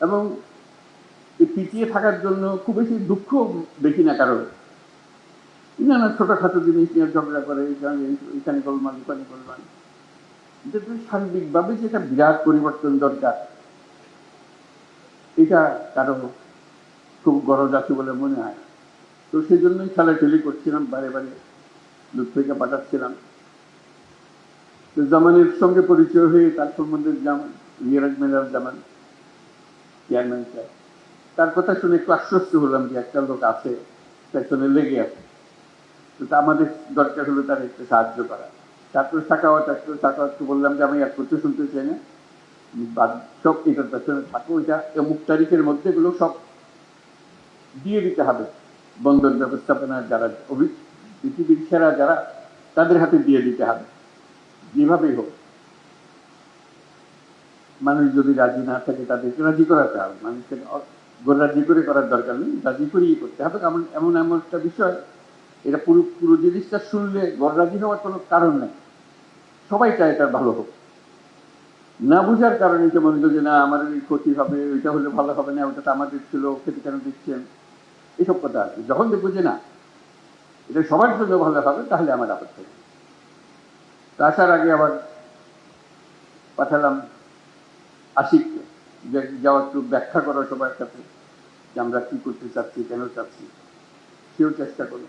এবং পিছিয়ে থাকার জন্য খুব বেশি দুঃখ দেখি না কারও নানা ছোটখাটো জিনিস নিয়ে ঝগড়া করে এখানে গোলমাল ওখানে গোলমাল। তো সার্বিকভাবে যেটা বিরাট পরিবর্তন দরকার, এটা কারও খুব গরজ আছে বলে মনে হয়। তো সেই জন্যই খেলাঠেলি করছিলাম, বারে বারে দূর থেকে পাঠাচ্ছিলাম। জামানের সঙ্গে পরিচয় হয়ে তার সম্বন্ধে জামান মিরাজ মেরাজ জামান চেয়ারম্যান স্যার তার কথা শুনে একটু আশ্বস্ত হলাম যে একটা লোক আছে পেছনে লেগে আছে। তো আমাদের দরকার হলো তার একটু সাহায্য করা। তারপর সাকাওয়াত একটু সাকাওয়াতকে বললাম যে আমি আর করতে শুনতে চাই না। সব এটার পেছনে থাকো এটা অমুক তারিখের মধ্যে এগুলো সব দিয়ে দিতে হবে। বন্দর ব্যবস্থাপনার যারা পৃথিবীর সেরা যারা, তাদের হাতে দিয়ে দিতে হবে। যেভাবেই হোক। মানুষ যদি রাজি না থাকে তাদেরকে রাজি করাতে হবে। মানুষকে রাজি করে করার দরকার নেই, রাজি করেই করতে হবে। এমন এমন এমন একটা বিষয়, এটা পুরো পুরো জিনিসটা শুনলে রাজি হওয়ার কোনো কারণ নেই। সবাই চায় এটা ভালো হোক। না বুঝার কারণে যে মনে যে, না, আমার এই ক্ষতি হবে, ওইটা হলে ভালো হবে না, ওটা তো আমাদের ছিল, ক্ষতি কেন দিচ্ছেন? এসব কথা আছে। যখন দেখব যে, না, এটা সবার জন্য ভালো হবে, তাহলে আমার আপত্তি। তো আসার আগে আবার পাঠালাম আশিককে যে যাওয়া একটু ব্যাখ্যা করো সবার সাথে যে আমরা কি করতে চাচ্ছি, কেন চাচ্ছি, সেও চেষ্টা করল